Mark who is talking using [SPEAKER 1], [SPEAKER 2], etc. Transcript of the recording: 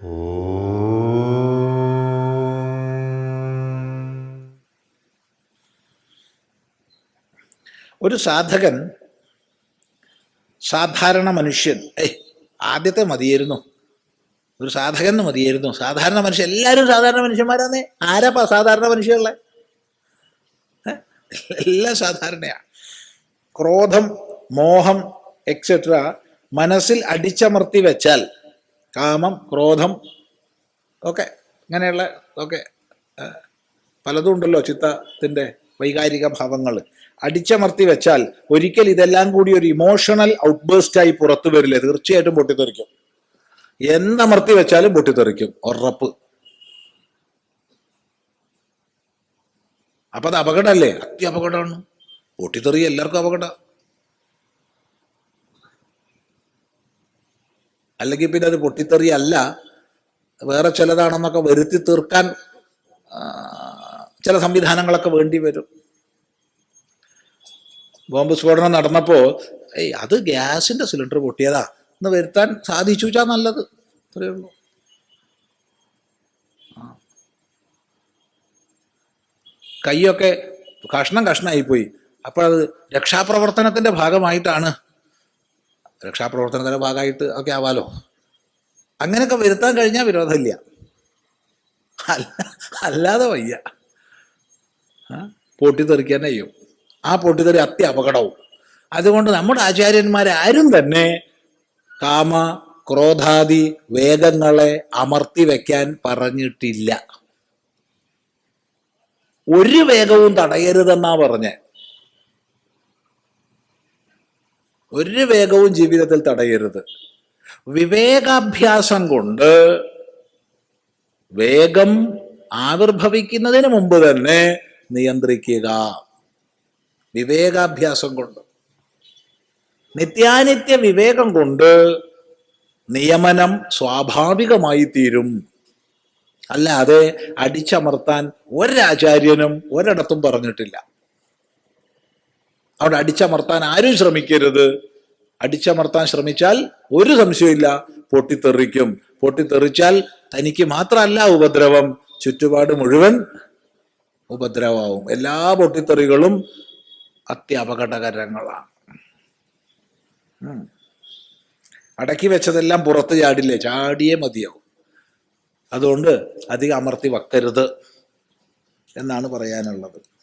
[SPEAKER 1] ഒരു സാധകൻ സാധാരണ മനുഷ്യൻ. ഏയ് ആദ്യത്തെ മതിയായിരുന്നു. ഒരു സാധകൻ എന്ന് മതിയായിരുന്നു. സാധാരണ മനുഷ്യൻ എല്ലാവരും സാധാരണ മനുഷ്യന്മാരാന്നേ. ആരാപ്പാ സാധാരണ മനുഷ്യരുള്ള എല്ലാം സാധാരണയാണ് ക്രോധം മോഹം എക്സെട്ര മനസ്സിൽ അടിച്ചമർത്തി വെച്ചാൽ കാമം ക്രോധം ഒക്കെ ഇങ്ങനെയുള്ള ഒക്കെ പലതും ഉണ്ടല്ലോ ചിത്തത്തിന്റെ വൈകാരിക ഭാവങ്ങൾ. അടിച്ചമർത്തി വെച്ചാൽ ഒരിക്കൽ ഇതെല്ലാം കൂടി ഒരു ഇമോഷണൽ ഔട്ട്ബേസ്റ്റായി പുറത്തു വരില്ലേ? തീർച്ചയായിട്ടും പൊട്ടിത്തെറിക്കും. എന്നമർത്തി വെച്ചാലും പൊട്ടിത്തെറിക്കും. ഉറപ്പ്. അപ്പൊ അത് അപകടമല്ലേ? അത്യപകടമാണ്. പൊട്ടിത്തെറി എല്ലാവർക്കും അപകടം. അല്ലെങ്കിൽ പിന്നെ അത് പൊട്ടിത്തെറിയല്ല. വേറെ ചിലതാണെന്നൊക്കെ വരുത്തി തീർക്കാൻ ചില സംവിധാനങ്ങളൊക്കെ വേണ്ടി വരും. ബോംബ് സ്ഫോടനം നടന്നപ്പോൾ ഏയ് അത് ഗ്യാസിന്റെ സിലിണ്ടർ പൊട്ടിയതാ. എന്ന് വരുത്താൻ സാധിച്ചു വെച്ചാൽ നല്ലത്. അത്രയേ ഉള്ളൂ. കൈയൊക്കെ കഷ്ണം കഷ്ണമായിപ്പോയി അപ്പോൾ അത് രക്ഷാപ്രവർത്തനത്തിന്റെ ഭാഗമായിട്ടാണ് രക്ഷാപ്രവർത്തനത്തിന്റെ ഭാഗമായിട്ട് ഒക്കെ ആവാലോ? അങ്ങനെയൊക്കെ വരുത്താൻ കഴിഞ്ഞാൽ വിരോധമില്ല. അല്ല അല്ലാതെ വയ്യ. പൊട്ടിത്തെറിക്കാൻ ചെയ്യും. ആ പൊട്ടിത്തെറി അത്യ അപകടവും അതുകൊണ്ട് നമ്മുടെ ആചാര്യന്മാരാരും തന്നെ കാമ ക്രോധാദി വേഗങ്ങളെ അമർത്തി വെക്കാൻ പറഞ്ഞിട്ടില്ല. ഒരു വേഗവും തടയരുതെന്നാ പറഞ്ഞേ. ഒരു വേഗവും ജീവിതത്തിൽ തടയരുത്. വിവേകാഭ്യാസം കൊണ്ട് വേഗം ആവിർഭവിക്കുന്നതിന് മുമ്പ് തന്നെ നിയന്ത്രിക്കുക. വിവേകാഭ്യാസം കൊണ്ട്. നിത്യാനിത്യ വിവേകം കൊണ്ട് നിയമനം സ്വാഭാവികമായി തീരും അല്ലാതെ അടിച്ചമർത്താൻ ഒരാചാര്യനും ഒരിടത്തും പറഞ്ഞിട്ടില്ല. അവിടെ അടിച്ചമർത്താൻ ആരും ശ്രമിക്കരുത്. അടിച്ചമർത്താൻ ശ്രമിച്ചാൽ ഒരു സംശയമില്ല പൊട്ടിത്തെറിക്കും. പൊട്ടിത്തെറിച്ചാൽ തനിക്ക് മാത്രമല്ല ഉപദ്രവം. ചുറ്റുപാട് മുഴുവൻ ഉപദ്രവമാവും. എല്ലാ പൊട്ടിത്തെറികളും അത്യപകടകരങ്ങളാണ്. അടക്കി വെച്ചതെല്ലാം പുറത്ത് ചാടില്ലേ? ചാടിയേ മതിയാവും. അതുകൊണ്ട് അധികം അമർത്തി വക്കരുത് എന്നാണ് പറയാനുള്ളത്.